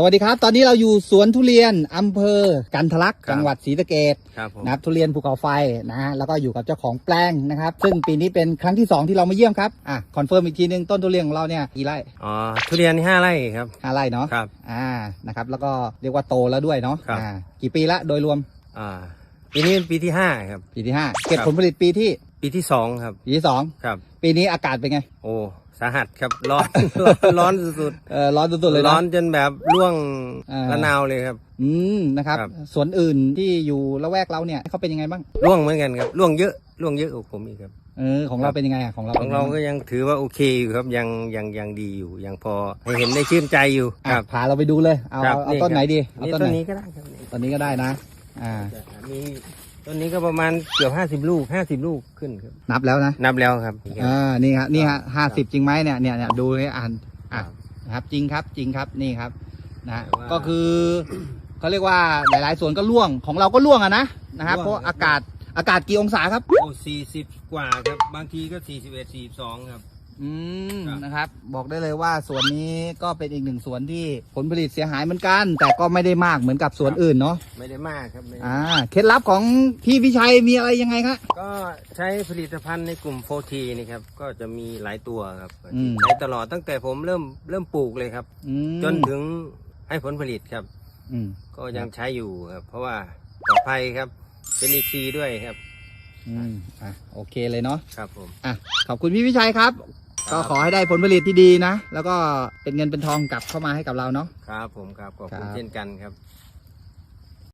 สวัสดีครับ ตอนนี้เราอยู่สวนทุเรียนอำเภอกันทะลักครับจังหวัดศรีสะเกดครับผมนะครับทุเรียนภูเขาไฟนะฮะแล้วก็อยู่กับเจ้าของแปลงนะครับ ซึ่งปีนี้เป็นครั้งที่2ที่เรามาเยี่ยมครับอะคอนเฟิร์มอีกทีนึงต้นทุเรียนของเราเนี่ยกี่ไร่อ๋อทุเรียนห้าไร่ครับ ห้าไร่เนาะครับอ่านะครับแล้วก็เรียกว่าโตแล้วด้วยเนาะครับ อ่ากี่ปีละโดยรวมอ่าปีนี้เป็นปีที่ห้าครับ ปีที่ห้าเก็บครับ ผลผลิตปีที่ ปีที่สองครับ ปีที่สองครับ ปีนี้อากาศเป็นไง โอ้สาหัสครับร้อน ร้อนร้อนสุดเออร้อนสุดๆเลยๆร้นะอนจนแบบร่วงอ่าละนาวเลยครับ อืมนะครับครับ สวนอื่นที่อยู่ละแวกเราเนี่ยเขาเป็นยังไงบ้างร่วงเหมือนกันครับร่วงเยอะร่วงเยอะกว่าผมอีกครับเออของเราเป็นยังไงอะของเราของเราก็ยังถือว่าโอเคอยู่ครับยังยังยังดีอยู่ยังพอให้เห็นได้ชื่นใจอยู่อะครับพาเราไปดูเลยเอาครับเอาต้นไหนดีเอานี่ต้นต้ไหนนนี้ก็ได้ครับต้นนี้ก็ได้นะ อ่ามี ต้นนี้ก็ประมาณเกือบห้าสิบลูกห้าสิบลูกขึ้นครับ นับแล้วนะนับแล้วครับอ่านี่ครับนี่ฮะครัห้าบสิบจริงไหมเนี่ยเนี่ยเนี่ยดูเลยอ่านอะครับนะครับ จริงครับจริงครับนี่ครับนะฮะแต่ว่า ก็คือเขาเรียกว่าหลาย ๆสวนก็ร่วงของเราก็ร่วงอะนะนะครับร่วงเพราะอากาศอากาศกี่องศาครับ โอ้สี่สิบกว่าครับ บางทีก็สี่สิบเอ็ดสี่สองครับ อืมครับ นะครับ บอกได้เลยว่าสวนนี้ก็เป็นอีกหนึ่งสวนที่ผลผลิตเสียหายเหมือนกัน แต่ก็ไม่ได้มากเหมือนกับสวนอื่นเนาะไม่ได้มากครับไม่ได้อ่าเคล็ดลับของพี่พิชัยมีอะไรยังไงครับ ก็ใช้ผลิตภัณฑ์ในกลุ่มโฟทีนี่ครับ ก็จะมีหลายตัวครับอืม ใช้ตลอดตั้งแต่ผมเริ่มเริ่มปลูกเลยครับ อืมจนถึงให้ผลผลิตครับ อืมก็ยังใช้อยู่ครับ เพราะว่าปลอดภัยครับ เป็นอีซีด้วยครับ อืมอะโอเคเลยเนาะ ครับผม อะขอบคุณพี่พิชัยครับครับ ก็ขอให้ได้ผลผลิตที่ดีนะ แล้วก็เป็นเงินเป็นทองกลับเข้ามาให้กับเราเนาะ ครับผมครับขอบคุณครับ เช่นกันครับ